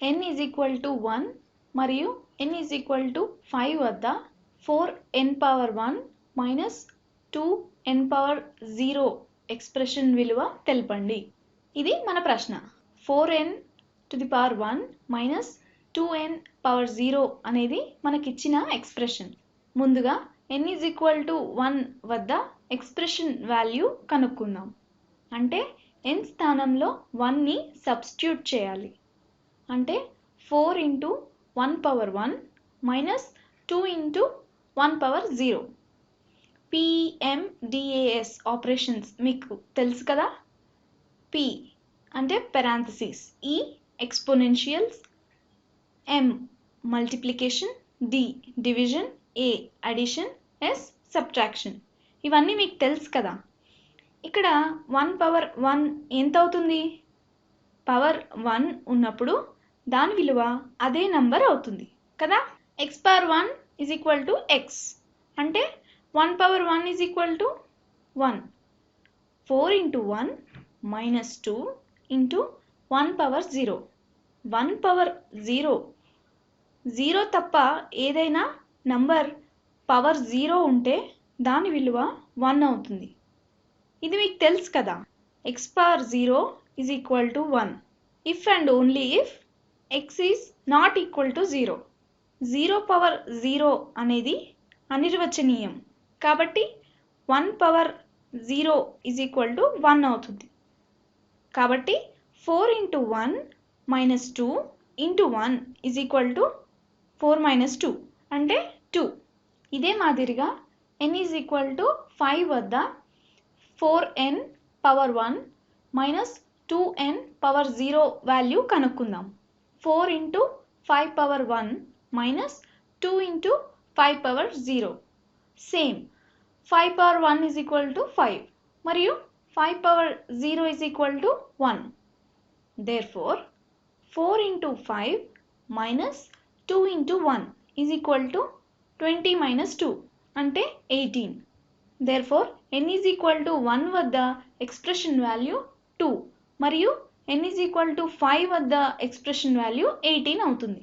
N is equal to one మరియు N is equal to five వద్ద four N power one minus two N power zero expression విలువ తెలపండి. ఇది మన ప్రశ్న. Four N to the power one minus two N power zero అనేది మనకిచ్చిన expression ముందుగా N is equal to one వద్ద ఎక్స్ప్రెషన్ వాల్యూ కనుక్కుందాం. అంటే ఎన్ స్థానంలో వన్ని సబ్స్టిట్యూట్ చేయాలి. అంటే four into one power one minus two into one power zero. PMDAS operations మీకు తెలుసు కదా? పి అంటే parenthesis E e exponentials. M multiplication. D division. A addition. S subtraction. ఇవన్నీ మీకు తెలుసు కదా? ఇక్కడ వన్ పవర్ వన్ ఎంత అవుతుంది? పవర్ వన్ ఉన్నప్పుడు దాని విలువ అదే నంబర్ అవుతుంది కదా? X power one is equal to X అంటే one power one is equal to one four into one minus two into one power zero one power zero zero తప్ప ఏదైనా నంబర్ పవర్ జీరో ఉంటే దాని విలువ one అవుతుంది. ఇది మీకు తెలుసు కదా X power zero is equal to one if and only if X is not equal to zero zero power zero అనేది అనిర్వచనీయం. కాబట్టి one power zero is equal to one అవుతుంది. కాబట్టి four into one minus two into one is equal to four minus two అంటే two ఇదే మాదిరిగా N is equal to five వద్ద four N power one minus two N power zero value కనుక్కుందాం. four into five power one minus two into five power zero same five power one is equal to five మరియు five power zero is equal to one there four four into five minus two into one is equal to twenty minus two అంటే eighteen there four N is equal to one వద్ద expression value two మరియు N is equal to five వద్ద expression value eighteen అవుతుంది.